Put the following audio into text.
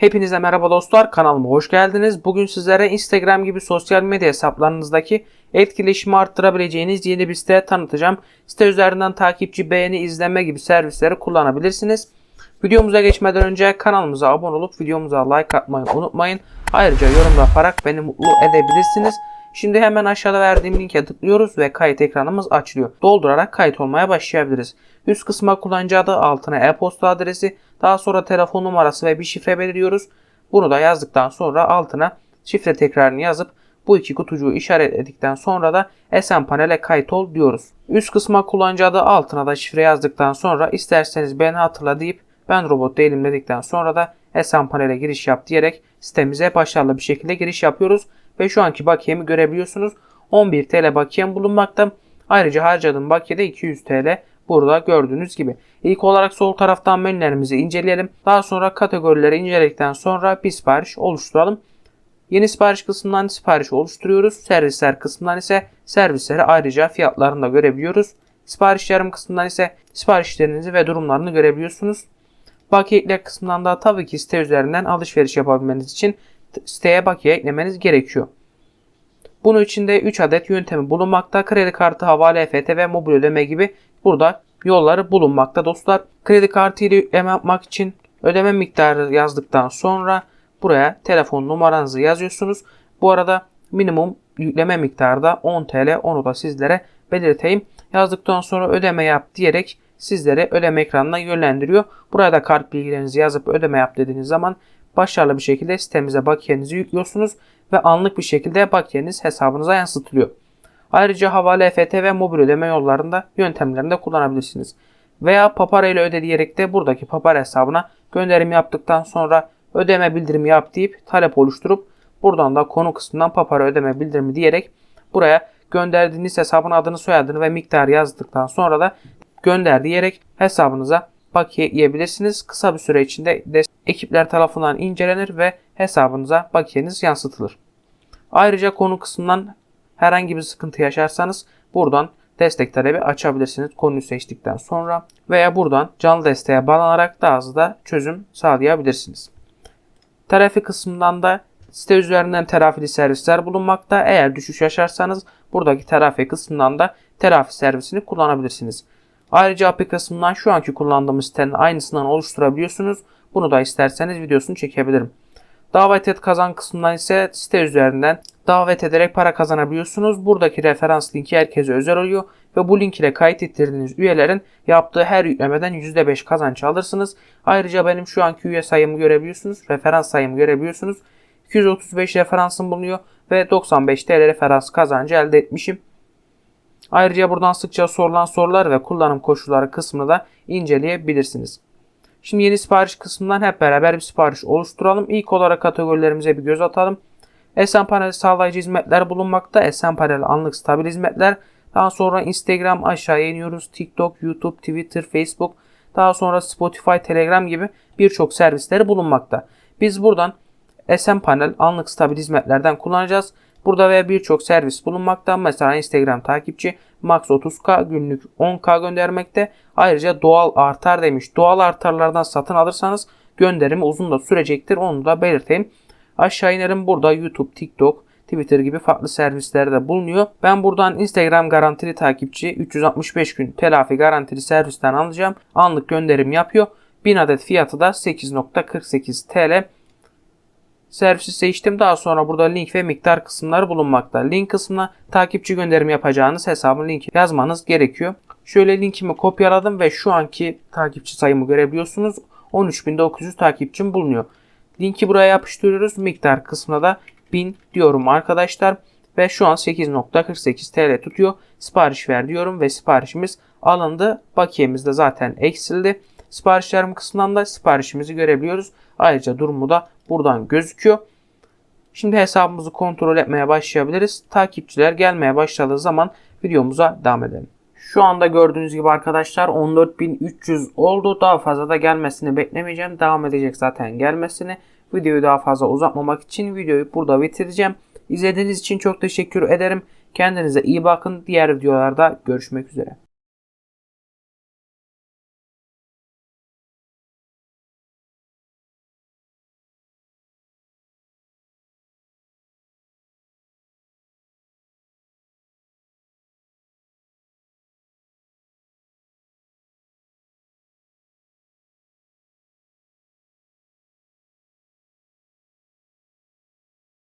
Hepinize merhaba dostlar kanalıma hoş geldiniz. Bugün sizlere Instagram gibi sosyal medya hesaplarınızdaki etkileşimi arttırabileceğiniz yeni bir site tanıtacağım. Site üzerinden takipçi, beğeni, izleme gibi servisleri kullanabilirsiniz. Videomuza geçmeden önce kanalımıza abone olup videomuza like atmayı unutmayın. Ayrıca yorum yaparak beni mutlu edebilirsiniz. Şimdi hemen aşağıda verdiğim linke tıklıyoruz ve kayıt ekranımız açılıyor. Doldurarak kayıt olmaya başlayabiliriz. Üst kısma kullanıcı adı, altına e-posta adresi, daha sonra telefon numarası ve bir şifre belirliyoruz. Bunu da yazdıktan sonra altına şifre tekrarını yazıp bu iki kutucuğu işaretledikten sonra da Esen Panel'e kayıt ol diyoruz. Üst kısma kullanıcı adı altına da şifre yazdıktan sonra isterseniz beni hatırla deyip ben robot değilim dedikten sonra da Esen Panel'e giriş yap diyerek sitemize başarılı bir şekilde giriş yapıyoruz. Ve şu anki bakiyemi görebiliyorsunuz. 11 TL bakiyem bulunmakta. Ayrıca harcadığım bakiye de 200 TL. Burada gördüğünüz gibi. İlk olarak sol taraftan menülerimizi inceleyelim. Daha sonra kategorileri inceledikten sonra bir sipariş oluşturalım. Yeni sipariş kısmından sipariş oluşturuyoruz. Servisler kısmından ise servisleri ayrıca fiyatlarını da görebiliyoruz. Sipariş yarım kısmından ise siparişlerinizi ve durumlarını görebiliyorsunuz. Bakiye kısmından da tabii ki site üzerinden alışveriş yapabilmeniz için siteye bakiye eklemeniz gerekiyor. Bunun için de 3 adet yöntemi bulunmakta. Kredi kartı, havale, EFT ve mobil ödeme gibi burada yolları bulunmakta dostlar. Kredi kartı ile ödeme yapmak için ödeme miktarı yazdıktan sonra buraya telefon numaranızı yazıyorsunuz. Bu arada minimum yükleme miktarı da 10 TL. Onu da sizlere belirteyim. Yazdıktan sonra ödeme yap diyerek sizlere ödeme ekranına yönlendiriyor. Buraya da kart bilgilerinizi yazıp ödeme yap dediğiniz zaman başarılı bir şekilde sitemize bakiyenizi yüklüyorsunuz ve anlık bir şekilde bakiyeniz hesabınıza yansıtılıyor. Ayrıca havale EFT ve mobil ödeme yollarında yöntemlerini de kullanabilirsiniz. Veya Papara ile öde diyerek de buradaki Papara hesabına gönderim yaptıktan sonra ödeme bildirimi yap deyip talep oluşturup buradan da konu kısmından Papara ödeme bildirimi diyerek buraya gönderdiğiniz hesabın adını soyadını ve miktarı yazdıktan sonra da gönder diyerek hesabınıza bakiye yiyebilirsiniz. Kısa bir süre içinde de ekipler tarafından incelenir ve hesabınıza bakiyeniz yansıtılır. Ayrıca konu kısmından herhangi bir sıkıntı yaşarsanız buradan destek talebi açabilirsiniz konuyu seçtikten sonra veya buradan canlı desteğe bağlanarak daha hızlı da çözüm sağlayabilirsiniz. Terafi kısmından da site üzerinden terafili servisler bulunmakta. Eğer düşüş yaşarsanız buradaki terafi kısmından da terafi servisini kullanabilirsiniz. Ayrıca API kısmından şu anki kullandığımız sitenin aynısından oluşturabiliyorsunuz. Bunu da isterseniz videosunu çekebilirim. Davet et kazan kısmından ise site üzerinden davet ederek para kazanabiliyorsunuz. Buradaki referans linki herkese özel oluyor ve bu link ile kayıt ettirdiğiniz üyelerin yaptığı her yüklemeden %5 kazanç alırsınız. Ayrıca benim şu anki üye sayımı görebiliyorsunuz. Referans sayımı görebiliyorsunuz. 235 referansım bulunuyor ve 95 TL referans kazancı elde etmişim. Ayrıca buradan sıkça sorulan sorular ve kullanım koşulları kısmını da inceleyebilirsiniz. Şimdi yeni sipariş kısmından hep beraber bir sipariş oluşturalım. İlk olarak kategorilerimize bir göz atalım. Esen panel sağlayıcı hizmetler bulunmakta. Esen panel anlık stabil hizmetler. Daha sonra Instagram aşağıya iniyoruz. TikTok, YouTube, Twitter, Facebook. Daha sonra Spotify, Telegram gibi birçok servisleri bulunmakta. Biz buradan Esen panel anlık stabil hizmetlerden kullanacağız. Burada ve birçok servis bulunmakta. Mesela Instagram takipçi max 30k günlük 10k göndermekte. Ayrıca doğal artar demiş. Doğal artarlardan satın alırsanız gönderimi uzun da sürecektir. Onu da belirteyim. Aşağı inerim burada YouTube, TikTok, Twitter gibi farklı servisler de bulunuyor. Ben buradan Instagram garantili takipçi 365 gün telafi garantili servisten alacağım. Anlık gönderim yapıyor. 1000 adet fiyatı da 8.48 TL. Servisi seçtim. Daha sonra burada link ve miktar kısımları bulunmakta. Link kısmına takipçi gönderimi yapacağınız hesabın linki yazmanız gerekiyor. Şöyle linkimi kopyaladım ve şu anki takipçi sayımı görebiliyorsunuz. 13.900 takipçim bulunuyor. Linki buraya yapıştırıyoruz. Miktar kısmına da 1000 diyorum arkadaşlar. Ve şu an 8.48 TL tutuyor. Sipariş ver diyorum ve siparişimiz alındı. Bakiyemiz de zaten eksildi. Siparişlerim kısmından da siparişimizi görebiliyoruz. Ayrıca durumu da buradan gözüküyor. Şimdi hesabımızı kontrol etmeye başlayabiliriz. Takipçiler gelmeye başladığı zaman videomuza devam edelim. Şu anda gördüğünüz gibi arkadaşlar 14.300 oldu. Daha fazla da gelmesini beklemeyeceğim. Devam edecek zaten gelmesini. Videoyu daha fazla uzatmamak için videoyu burada bitireceğim. İzlediğiniz için çok teşekkür ederim. Kendinize iyi bakın. Diğer videolarda görüşmek üzere.